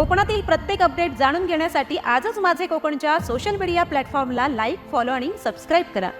कोकणातील प्रत्येक अपडेट जाणून घेण्यासाठी आजच माझे कोकणच्या सोशल मीडिया प्लॅटफॉर्मला लाईक फॉलो आणि सबस्क्राईब करा.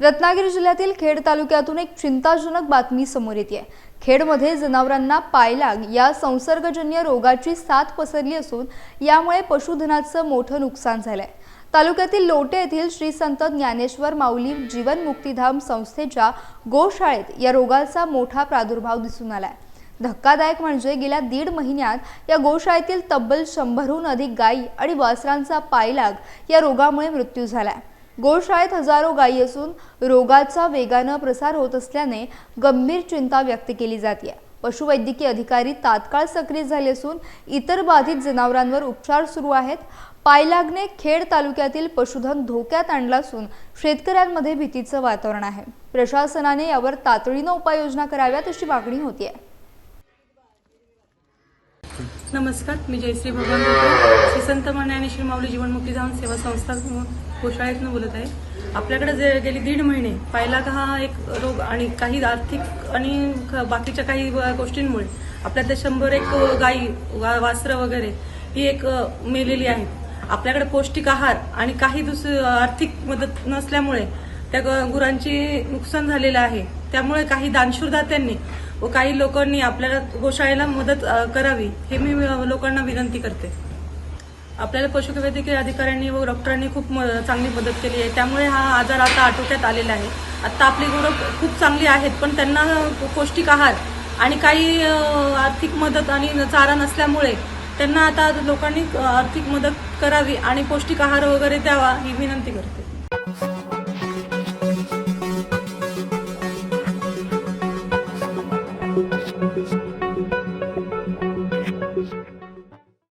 रत्नागिरी जिल्ह्यातील खेड तालुक्यातून एक चिंताजनक बातमी समोर येते. खेडमध्ये जनावरांना पायलाग या संसर्गजन्य रोगाची साथ पसरली असून यामुळे पशुधनाचं मोठं नुकसान झालंय. तालुक्यातील लोटे येथील श्री संत ज्ञानेश्वर माऊली जीवन मुक्तीधाम संस्थेच्या गोशाळेत या रोगाचा मोठा प्रादुर्भाव दिसून आलाय. धक्कादायक म्हणजे गेल्या दीड महिन्यात या गोशाळेतील तब्बल शंभरहून अधिक गायी आणि वासरांचा पायलाग या रोगामुळे मृत्यू झाला. गोशाळेत हजारो गायी असून रोगाचा वेगानं प्रसार होत असल्याने गंभीर चिंता व्यक्त केली जाते पशुवैद्यकीय अधिकारी तात्काळ सक्रिय झाले असून इतर बाधित जनावरांवर उपचार सुरू आहेत. पायलागने खेड तालुक्यातील पशुधन धोक्यात आणलं असून शेतकऱ्यांमध्ये भीतीचं वातावरण आहे. प्रशासनाने यावर तातडीनं उपाययोजना कराव्यात अशी मागणी होती आहे नमस्कार मी जयश्री भगवान श्री संत माने आणि श्री माऊली जीवनमुक्ती जाऊन सेवा संस्था कोशाळेतून बोलत आहे. आपल्याकडे जे गेली दीड महिने पायलाग हा एक रोग आणि काही आर्थिक आणि बाकीच्या काही गोष्टींमुळे गोष्टींमुळे आपल्याकडे शंभर एक गायी वा- वासरं वगैरे ही एक मेलेली आहेत. आपल्याकडे पौष्टिक आहार आणि काही दुसरं आर्थिक मदत नसल्यामुळे त्या ग- गुरांची नुकसान झालेलं आहे. त्यामुळे काही दानशूरदात्यांनी व काही लोकांनी आपल्याला गोशाळेला मदत करावी हे मी लोकांना विनंती करते. आपल्याला पशुवैद्यकीय अधिकाऱ्यांनी व डॉक्टरांनी खूप म- चांगली मदत केली आहे. त्यामुळे हा आजार आता आटोक्यात आलेला आहे. आता आपली गुरं खूप चांगली आहेत पण त्यांना पौष्टिक आहार आणि काही आर्थिक मदत आणि चारा नसल्यामुळे त्यांना आता लोकांनी आर्थिक मदत करावी आणि पौष्टिक आहार वगैरे द्यावा ही विनंती करते.